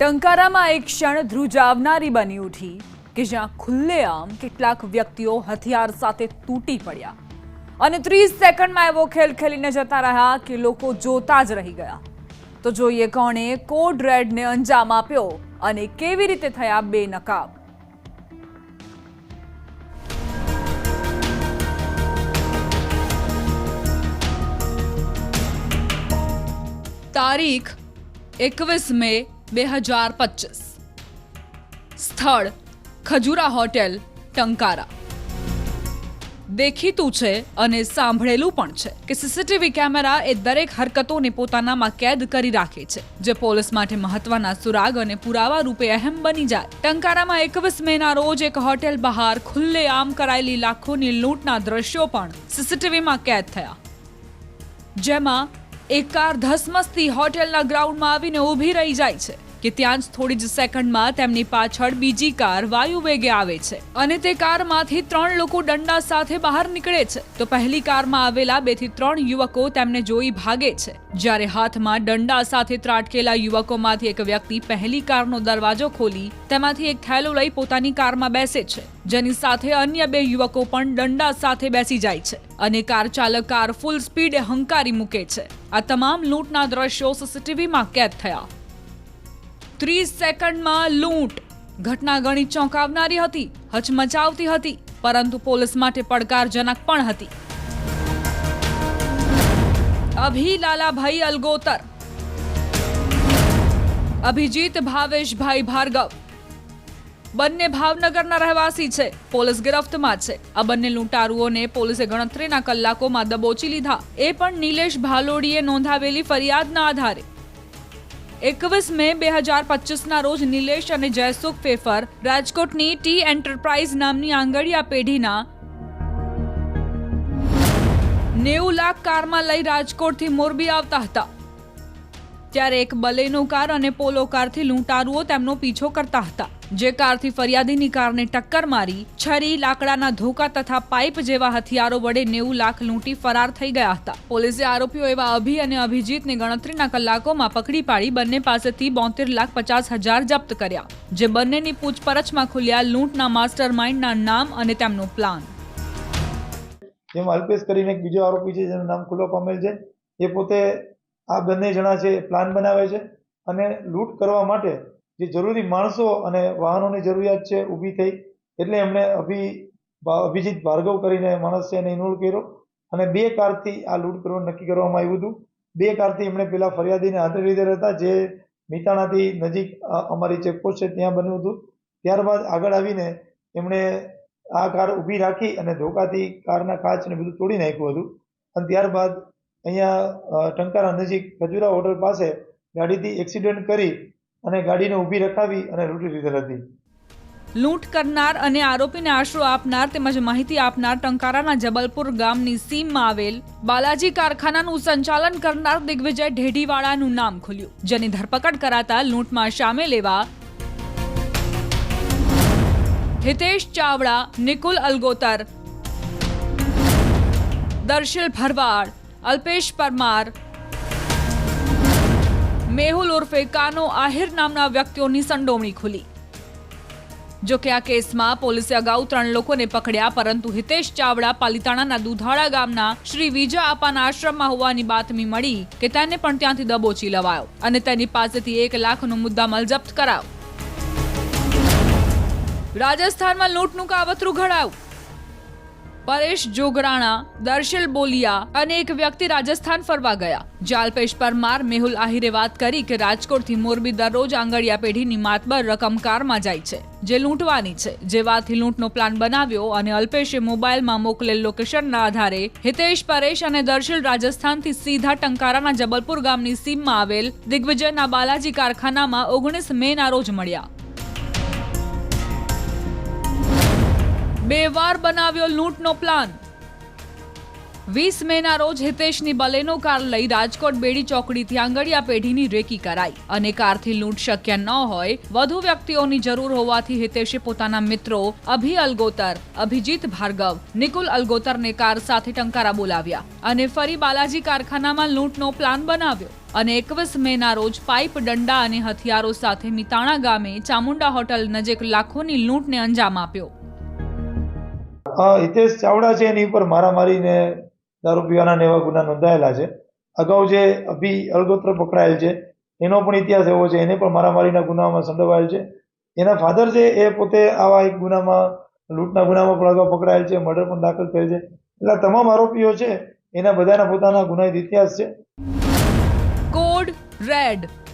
ટંકારામાં એક ક્ષણ ધ્રુજાવનારી બની ઉઠી કે જ્યાં ખુલ્લેઆમ કેટલાક વ્યક્તિઓ હથિયાર સાથે તૂટી પડ્યા. અને ત્રીસ સેકન્ડમાં એવો ખેલ ખેલીને જતા રહ્યા કે લોકો જોતા જ રહી ગયા. તો જોઈએ કોણે કોડ રેડને અંજામ આપ્યો અને કેવી રીતે થયા બે નકાબ. તારીખ એકવીસ મે બે હજાર પચીસ. સ્થળ, ખજુરા હોટેલ, ટંકારા. દેખીતું છે અને સાંભળેલું પણ છે કે સીસીટીવી કેમેરા એ દરેક હરકતોને પોતાનામાં કેદ કરી રાખે છે, જે પોલીસ માટે મહત્વના સુરાગ અને પુરાવા રૂપે અહેમ બની જાય. ટંકારામાં એકવીસ મેના રોજ એક હોટેલ બહાર ખુલ્લે આમ કરાયેલી લાખોની લૂંટના દ્રશ્યો પણ સીસીટીવીમાં કેદ થયા. જેમાં એક કાર ધસમસતી હોટેલના ગ્રાઉન્ડમાં આવીને ઊભી રહી જાય છે. કે ત્યાં જ થોડી જ સેકન્ડમાં તેમની પાછળ બીજી કાર વાયુ વેગે આવે છે અને તે કારમાંથી ત્રણ લોકો દંડા સાથે બહાર નીકળે છે. તો પહેલી કારમાં આવેલા બેથી ત્રણ યુવકો તેમને જોઈ ભાગે છે. જ્યારે હાથમાં દંડા સાથે ત્રાટકેલા યુવકોમાંથી એક વ્યક્તિ પહેલી કારનો દરવાજો ખોલી તેમાંથી એક થેલો લઈ પોતાની કારમાં બેસે છે. જેની સાથે અન્ય બે યુવકો પણ દંડા સાથે બેસી જાય છે અને કાર ચાલક કાર ફૂલ સ્પીડે હંકારી મૂકે છે. આ તમામ લૂંટના દ્રશ્યો સીસીટીવીમાં કેદ થયા. ત્રીસ સેકન્ડમાં લૂંટ. ઘટના ઘણી ચોંકાવનારી હતી, હચમચાવતી હતી, પરંતુ પોલીસ માટે પડકારજનક પણ હતી. અભી લાલાભાઈ અલગોતર. અભિજીત ભાવેશભાઈ ભાર્ગવ. બંને ભાવનગરના રહેવાસી છે, પોલીસ ગિરફ્તમાં છે. આ બંને લૂંટારુઓને પોલીસે ગણતરીના કલાકોમાં દબોચી લીધા. એ પણ નિલેશ ભાલોડીએ નોંધાવેલી ફરિયાદના આધારે. એકવીસ મે બે હજાર પચીસના રોજ નિલેશ અને જયસુખ ફેફર રાજકોટની ટી એન્ટરપ્રાઇઝ નામની આંગળીયા પેઢીના નેવું લાખ કારમાં લઈ રાજકોટથી મોરબી આવતા હતા. ત્યારે એક બલેનો કાર અને પોલો કારથી લૂંટારુઓ તેમનો પીછો કરતા હતા. જે કારથી ફરિયાદીની કારને ટક્કર મારી, છરી, લાકડાના ધોકા તથા પાઇપ જેવા હથિયારો વડે નેવું લાખ લૂંટી ફરાર થઈ ગયા હતા. પોલીસે આરોપીઓ એવા અભી અને અભિજીતને ગણતરીના કલાકોમાં પકડી પાડી બંને પાસેથી બોતેર લાખ પચાસ હજાર જપ્ત કર્યા, જે બંનેની પૂછપરછમાં ખુલ્યા લૂંટના માસ્ટર માઇન્ડના નામ અને તેમનો પ્લાન. જેમ અલ્પેશ કરીને એક બીજો આરોપી છે, જેનું નામ ખુલ્લો પામેલ છે, એ પોતે આ બંને જણા છે, પ્લાન બનાવે છે અને લૂંટ કરવા માટે જે જરૂરી માણસો અને વાહનોની જરૂરિયાત છે ઊભી થઈ, એટલે એમણે અભિ અભિજીત ભાર્ગવ કરીને માણસ એને ઇન્વોલ્વ કર્યો અને બે કારથી આ લૂંટ કરવાનું નક્કી કરવામાં આવ્યું હતું. બે કારથી એમણે પેલા ફરિયાદીને હાથે લીધેલા હતા, જે મિતાણાથી નજીક અમારી ચેકપોસ્ટ છે, ત્યાં બન્યું હતું. ત્યારબાદ આગળ આવીને એમણે આ કાર ઊભી રાખી અને ધોકાથી કારના કાચ ને બધું તોડી નાખ્યું હતું. અને ત્યારબાદ અહીંયા ટંકારા નજીક ખજુરા હોટલ પાસે ગાડીથી એક્સિડન્ટ કરી અને ગાડીને ઊભી રખાવી અને લૂંટી લીધેલ હતી. લૂંટ કરનાર અને આરોપીને આશરો આપનાર તેમજ માહિતી આપનાર ટંકારાના જબલપુર ગામની સીમમાં આવેલ બાલાજી કારખાનાનું સંચાલન કરનાર દિગ્વિજય ઢેઢીવાળાનું નામ ખુલ્યું, જેની ધરપકડ કરાતા લૂંટમાં સામેલ એવા હિતેશ ચાવડા, નિકુલ અલગોતર, દર્શિલ ભરવાડ, અલ્પેશ પરમાર મેહુલ ઉર્ફે કાનો આહિર નામના વ્યક્તિઓની સંડોવણી ખુલી. જો કે આ કેસમાં પોલીસે અગાઉ ત્રણ લોકોને પકડ્યા, પરંતુ હિતેશ ચાવડા પાલિતાણાના દુધાળા ગામના શ્રી વિજા આપાના આશ્રમમાં હોવાની બાતમી મળી કે તેને પણ ત્યાંથી દબોચી લવાયો અને તેની પાસેથી એક લાખનો મુદ્દામાલ જપ્ત કરાયો. રાજસ્થાનમાં લૂંટનું કાવતરું ઘડાયું. પરેશ જોગરાણા, દર્શિલ બોલિયા અને એક વ્યક્તિ રાજસ્થાન ફરવા ગયા. જાલપેશ પરમાર મેહુલ આહિરે વાત કરી કે રાજકોટથી મોરબી દરરોજ આંગળિયા પેઢીની માતબર રકમ કારમાં જાય છે, જે લૂંટવાની છે. જે વાતથી લૂંટનો પ્લાન બનાવ્યો અને અલ્પેશે મોબાઈલમાં મોકલેલ લોકેશનના આધારે હિતેશ પરેશ અને દર્શિલ રાજસ્થાનથી સીધા ટંકારાના જબલપુર ગામની સીમમાં આવેલ દિગ્વિજયના બાલાજી કારખાનામાં ઓગણીસ મેના રોજ મળ્યા. બે વાર બનાવ્યો લૂંટનો પ્લાન. વીસ મેના રોજ હિતેશની બલેનો કાર લઈ રાજકોટ બેડી ચોકડીથી આંગળિયા પેઢીની રેકી કરાઈ. અને કારથી લૂંટ શક્ય ન હોય, વધુ વ્યક્તિઓની જરૂર હોવાથી હિતેશે પોતાના મિત્રો અભી અલગોતર, અભિજીત ભાર્ગવ, નિકુલ અલગોતરને કાર સાથે ટંકારા બોલાવ્યા અને ફરી બાલાજી કારખાનામાં લૂંટનો પ્લાન બનાવ્યો. અને એકવીસ મેના રોજ પાઇપ દંડા અને હથિયારો સાથે મિતાણા ગામે ચામુંડા હોટલ નજીક લાખોની લૂંટને અંજામ આપ્યો. હિતેશ ચાવડા છે એની ઉપર મારામારીને દારૂ પીવાના એવા ગુના નોંધાયેલા છે. અગાઉ જે અભી અલગોત્ર પકડાયેલ છે, એનો પણ ઇતિહાસ એવો છે, એને પણ મારામારીના ગુનામાં સંડોવાયેલ છે. એના ફાધર છે એ પોતે આવા એક ગુનામાં, લૂંટના ગુનામાં પણ અગાઉ પકડાયેલ છે, મર્ડર પણ દાખલ થયેલ છે. એટલે તમામ આરોપીઓ છે, એના બધાના પોતાના ગુનાહિત ઇતિહાસ છે. Code red.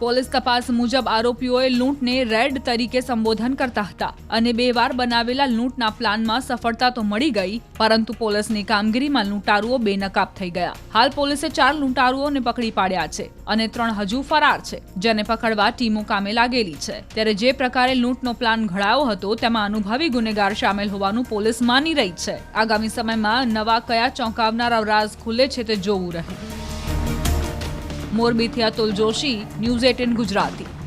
પોલીસ તપાસ મુજબ આરોપીઓએ લૂંટને રેડ તરીકે સંબોધન કરતા હતા અને બે વાર બનાવેલા લૂંટના પ્લાનમાં સફળતા તો મળી ગઈ, પરંતુ પોલીસની કામગીરીમાં લૂંટારુઓ બેનકાબ થઈ ગયા. હાલ પોલીસે ચાર લૂંટારુઓને પકડી પાડ્યા છે અને ત્રણ હજુ ફરાર છે, જેને પકડવા ટીમો કામે લાગેલી છે. ત્યારે જે પ્રકારે લૂંટનો પ્લાન ઘડાયો હતો, તેમાં અનુભવી ગુનેગાર સામેલ હોવાનું પોલીસ માની રહી છે. આગામી સમયમાં નવા કયા ચોંકાવનારા રાજ ખુલે છે તે જોવું રહ્યું. મોરબીથી અતુલ જોશી ન્યૂઝ એટીન ગુજરાતી.